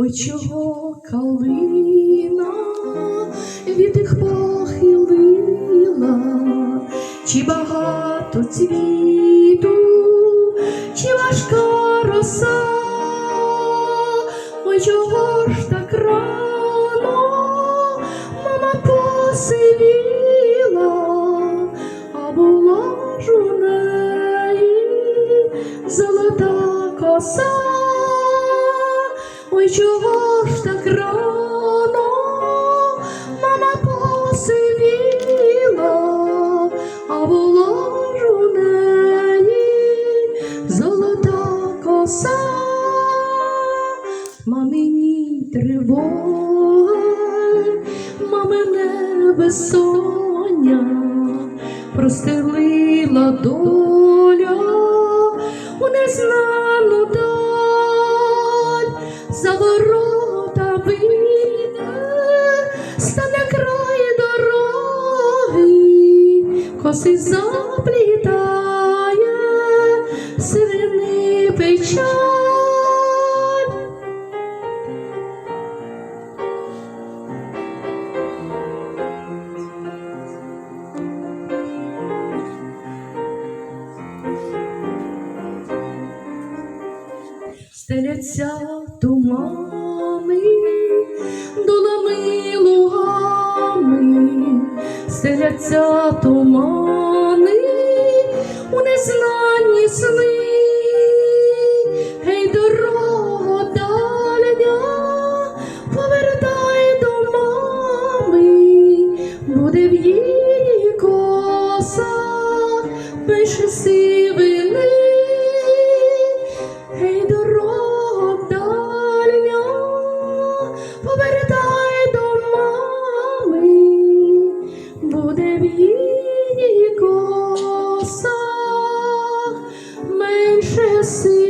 Ой, чого калина від їх похилила, чи багато цвіту, чи важка роса, ой, чого ж так рано мама посивіла, а була ж у неї золота коса. Ой, чого ж так рано? Мама посивіла, а була ж у неї золота коса, мамині тривоги, мамине безсоння, простелила доля коси заплітає, сивини печаль. Стеляться тумани, стеляться тумани, у незнанні сни, гей, дорога дальня, повертай до мами, буде в її косах пише сивини. Буде в її менше сиви.